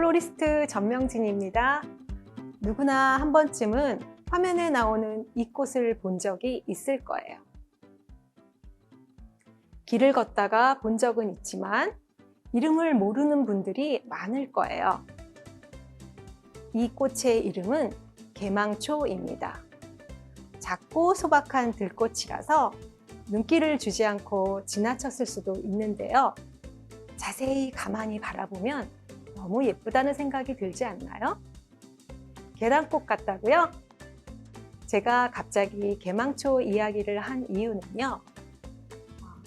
플로리스트 전명진입니다. 누구나 한 번쯤은 화면에 나오는 이 꽃을 본 적이 있을 거예요. 길을 걷다가 본 적은 있지만 이름을 모르는 분들이 많을 거예요. 이 꽃의 이름은 개망초입니다. 작고 소박한 들꽃이라서 눈길을 주지 않고 지나쳤을 수도 있는데요. 자세히 가만히 바라보면 너무 예쁘다는 생각이 들지 않나요? 계란꽃 같다고요? 제가 갑자기 개망초 이야기를 한 이유는요.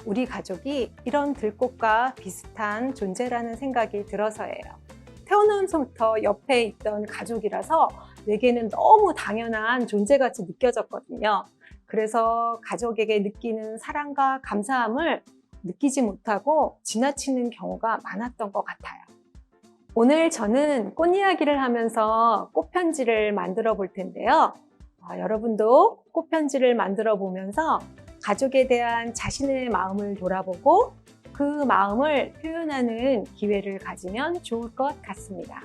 우리 가족이 이런 들꽃과 비슷한 존재라는 생각이 들어서예요. 태어나면서부터 옆에 있던 가족이라서 내게는 너무 당연한 존재같이 느껴졌거든요. 그래서 가족에게 느끼는 사랑과 감사함을 느끼지 못하고 지나치는 경우가 많았던 것 같아요. 오늘 저는 꽃 이야기를 하면서 꽃편지를 만들어 볼 텐데요. 어, 여러분도 꽃편지를 만들어 보면서 가족에 대한 자신의 마음을 돌아보고 그 마음을 표현하는 기회를 가지면 좋을 것 같습니다.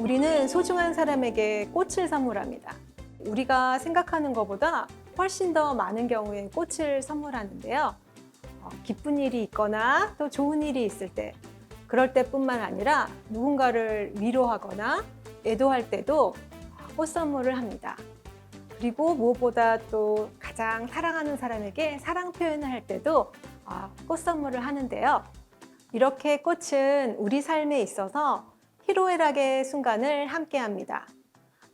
우리는 소중한 사람에게 꽃을 선물합니다. 우리가 생각하는 것보다 훨씬 더 많은 경우에 꽃을 선물하는데요. 어, 기쁜 일이 있거나 또 좋은 일이 있을 때, 그럴 때뿐만 아니라 누군가를 위로하거나 애도할 때도 꽃 선물을 합니다. 그리고 무엇보다 또 가장 사랑하는 사람에게 사랑 표현을 할 때도 아, 꽃 선물을 하는데요. 이렇게 꽃은 우리 삶에 있어서 희로애락의 순간을 함께 합니다.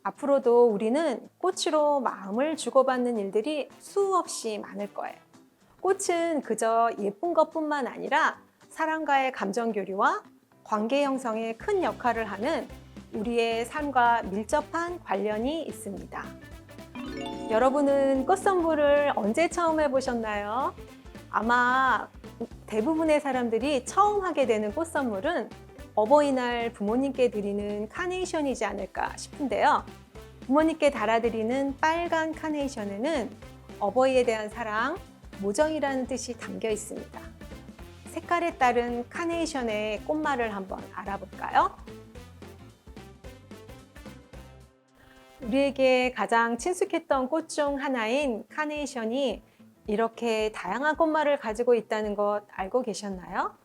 앞으로도 우리는 꽃으로 마음을 주고받는 일들이 수없이 많을 거예요. 꽃은 그저 예쁜 것뿐만 아니라 사람과의 감정 교류와 관계 형성에 큰 역할을 하는 우리의 삶과 밀접한 관련이 있습니다. 여러분은 꽃 선물을 언제 처음 해보셨나요? 아마 대부분의 사람들이 처음 하게 되는 꽃 선물은 어버이날 부모님께 드리는 카네이션이지 않을까 싶은데요. 부모님께 달아드리는 빨간 카네이션에는 어버이에 대한 사랑, 모정이라는 뜻이 담겨 있습니다. 색깔에 따른 카네이션의 꽃말을 한번 알아볼까요? 우리에게 가장 친숙했던 꽃 중 하나인 카네이션이 이렇게 다양한 꽃말을 가지고 있다는 것 알고 계셨나요?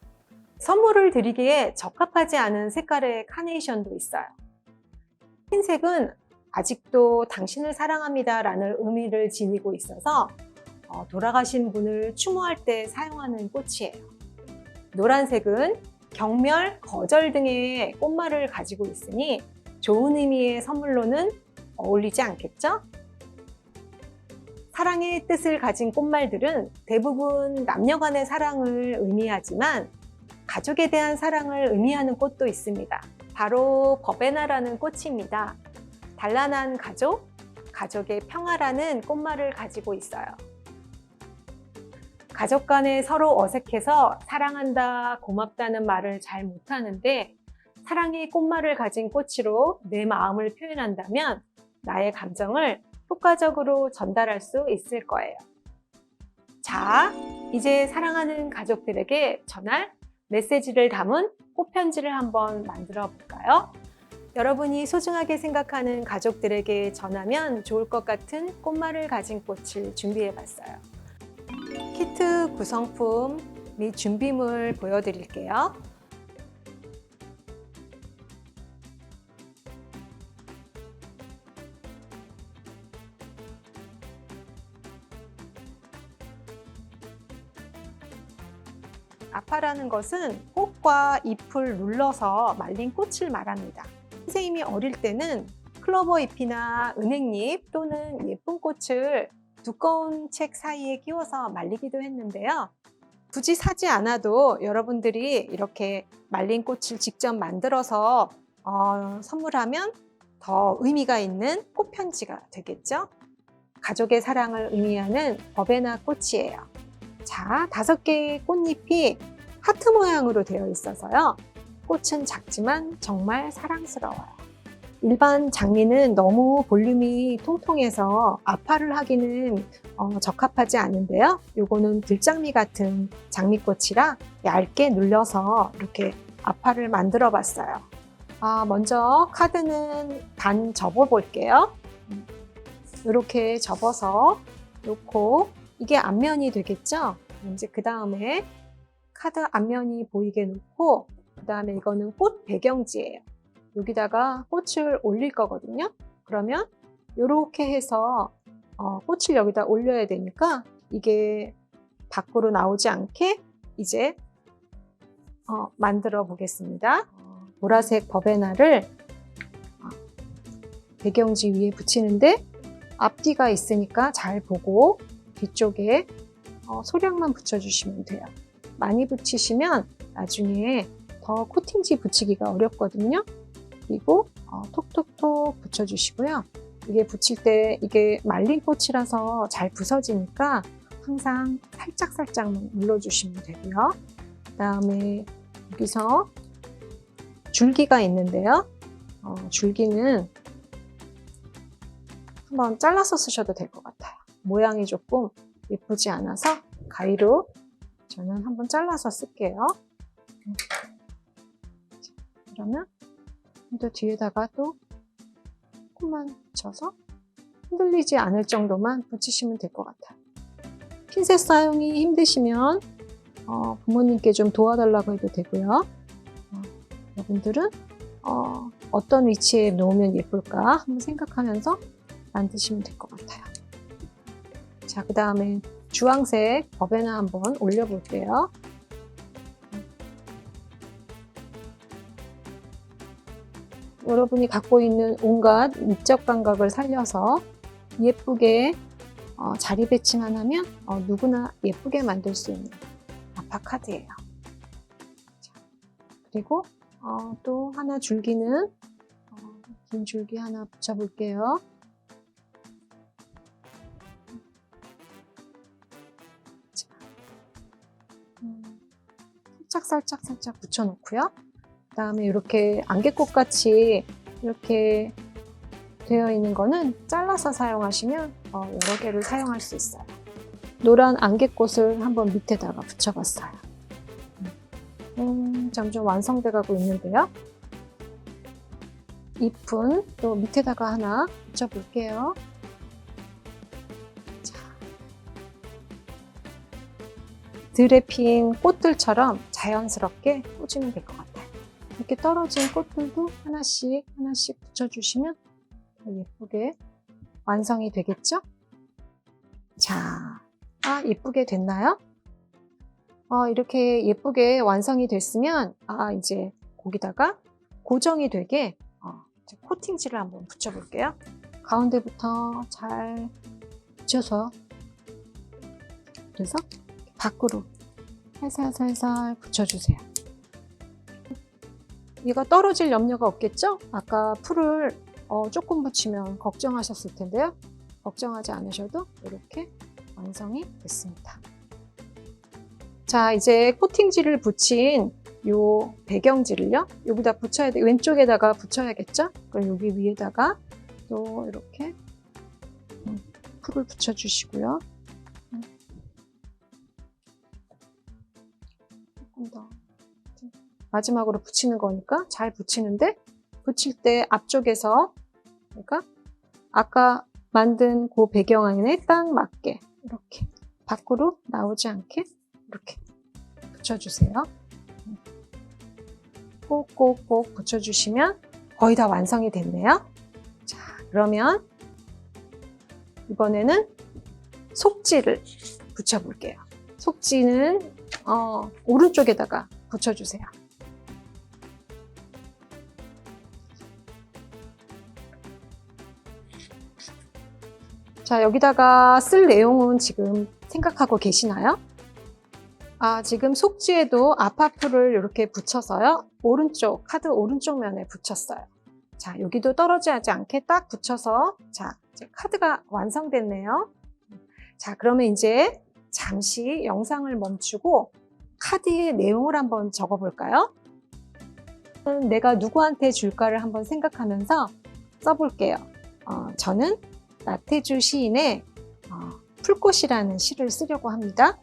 선물을 드리기에 적합하지 않은 색깔의 카네이션도 있어요. 흰색은 아직도 당신을 사랑합니다 라는 의미를 지니고 있어서 어, 돌아가신 분을 추모할 때 사용하는 꽃이에요. 노란색은 경멸, 거절 등의 꽃말을 가지고 있으니 좋은 의미의 선물로는 어울리지 않겠죠? 사랑의 뜻을 가진 꽃말들은 대부분 남녀 간의 사랑을 의미하지만 가족에 대한 사랑을 의미하는 꽃도 있습니다. 바로 버베나라는 꽃입니다. 단란한 가족, 가족의 평화라는 꽃말을 가지고 있어요. 가족 간에 서로 어색해서 사랑한다, 고맙다는 말을 잘 못하는데 사랑의 꽃말을 가진 꽃으로 내 마음을 표현한다면 나의 감정을 효과적으로 전달할 수 있을 거예요. 자, 이제 사랑하는 가족들에게 전할 메시지를 담은 꽃편지를 한번 만들어 볼까요? 여러분이 소중하게 생각하는 가족들에게 전하면 좋을 것 같은 꽃말을 가진 꽃을 준비해 봤어요. 키트 구성품 및 준비물 보여드릴게요. 아파라는 것은 꽃과 잎을 눌러서 말린 꽃을 말합니다. 선생님이 어릴 때는 클로버 잎이나 은행잎 또는 예쁜 꽃을 두꺼운 책 사이에 끼워서 말리기도 했는데요. 굳이 사지 않아도 여러분들이 이렇게 말린 꽃을 직접 만들어서 어, 선물하면 더 의미가 있는 꽃편지가 되겠죠. 가족의 사랑을 의미하는 버베나 꽃이에요. 자, 다섯 개의 꽃잎이 하트 모양으로 되어 있어서요. 꽃은 작지만 정말 사랑스러워요. 일반 장미는 너무 볼륨이 통통해서 아파를 하기는 어, 적합하지 않은데요. 요거는 들장미 같은 장미꽃이라 얇게 눌려서 이렇게 아파를 만들어 봤어요. 아, 먼저 카드는 반 접어 볼게요. 이렇게 접어서 놓고 이게 앞면이 되겠죠? 이제 그 다음에 카드 앞면이 보이게 놓고 그 다음에 이거는 꽃 배경지예요. 여기다가 꽃을 올릴 거거든요. 그러면 이렇게 해서 어, 꽃을 여기다 올려야 되니까 이게 밖으로 나오지 않게 이제 어, 만들어 보겠습니다. 어, 보라색 버베나를 어, 배경지 위에 붙이는데 앞뒤가 있으니까 잘 보고 뒤쪽에 어, 소량만 붙여주시면 돼요. 많이 붙이시면 나중에 더 코팅지 붙이기가 어렵거든요. 그리고 어, 톡톡톡 붙여주시고요. 이게 붙일 때 이게 말린 꽃이라서 잘 부서지니까 항상 살짝살짝만 눌러주시면 되고요. 그 다음에 여기서 줄기가 있는데요. 어, 줄기는 한번 잘라서 쓰셔도 될 것 같아요. 모양이 조금 예쁘지 않아서 가위로 저는 한번 잘라서 쓸게요. 자, 그러면 또 뒤에다가 또 조금만 붙여서 흔들리지 않을 정도만 붙이시면 될 것 같아요. 핀셋 사용이 힘드시면 어, 부모님께 좀 도와달라고 해도 되고요. 어, 여러분들은 어, 어떤 위치에 놓으면 예쁠까 한번 생각하면서 만드시면 될 것 같아요. 자, 그 다음에 주황색 버베나 한번 올려볼게요. 여러분이 갖고 있는 온갖 미적 감각을 살려서 예쁘게 어, 자리 배치만 하면 어, 누구나 예쁘게 만들 수 있는 아파 카드예요. 자, 그리고 어, 또 하나 줄기는 어, 긴 줄기 하나 붙여볼게요. 살짝 살짝 살짝 붙여놓고요. 그 다음에 이렇게 안개꽃 같이 이렇게 되어 있는 거는 잘라서 사용하시면 어, 여러 개를 사용할 수 있어요. 노란 안개꽃을 한번 밑에다가 붙여봤어요. 음, 점점 완성돼 가고 있는데요. 잎은 또 밑에다가 하나 붙여볼게요. 자, 들에 핀 꽃들처럼 자연스럽게 꽂으면 될 것 같아요. 이렇게 떨어진 꽃들도 하나씩 하나씩 붙여주시면 더 예쁘게 완성이 되겠죠? 자, 아, 예쁘게 됐나요? 어, 이렇게 예쁘게 완성이 됐으면, 아, 이제 거기다가 고정이 되게 어, 코팅지를 한번 붙여볼게요. 가운데부터 잘 붙여서, 그래서 밖으로 살살살살 붙여주세요. 이거 떨어질 염려가 없겠죠? 아까 풀을 어, 조금 붙이면 걱정하셨을 텐데요. 걱정하지 않으셔도 이렇게 완성이 됐습니다. 자, 이제 코팅지를 붙인 요 배경지를요. 여기다 붙여야 돼. 왼쪽에다가 붙여야겠죠? 그럼 여기 위에다가 또 이렇게 음, 풀을 붙여주시고요. 마지막으로 붙이는 거니까 잘 붙이는데 붙일 때 앞쪽에서 그러니까 아까 만든 그 배경안에 딱 맞게 이렇게 밖으로 나오지 않게 이렇게 붙여주세요. 꼭꼭꼭 붙여주시면 거의 다 완성이 됐네요. 자, 그러면 이번에는 속지를 붙여볼게요. 속지는 어, 오른쪽에다가 붙여주세요. 자, 여기다가 쓸 내용은 지금 생각하고 계시나요? 아, 지금 속지에도 아파프를 이렇게 붙여서요. 오른쪽, 카드 오른쪽 면에 붙였어요. 자, 여기도 떨어지지 않게 딱 붙여서, 자, 카드가 완성됐네요. 자, 그러면 이제 잠시 영상을 멈추고 카드의 내용을 한번 적어볼까요? 내가 누구한테 줄까를 한번 생각하면서 써볼게요. 어, 저는 나태주 시인의 어, 풀꽃이라는 시를 쓰려고 합니다.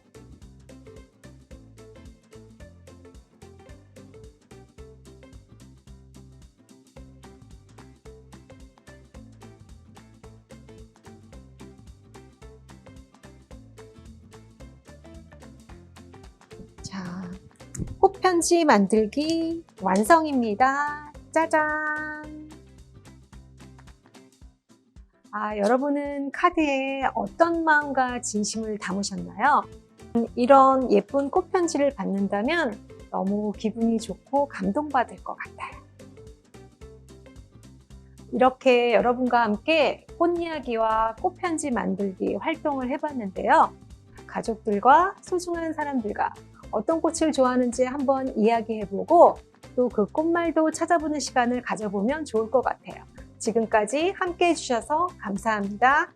자, 꽃편지 만들기 완성입니다. 짜잔! 아, 여러분은 카드에 어떤 마음과 진심을 담으셨나요? 이런 예쁜 꽃편지를 받는다면 너무 기분이 좋고 감동받을 것 같아요. 이렇게 여러분과 함께 꽃 이야기와 꽃편지 만들기 활동을 해봤는데요. 가족들과 소중한 사람들과 어떤 꽃을 좋아하는지 한번 이야기해보고 또 그 꽃말도 찾아보는 시간을 가져보면 좋을 것 같아요. 지금까지 함께 해주셔서 감사합니다.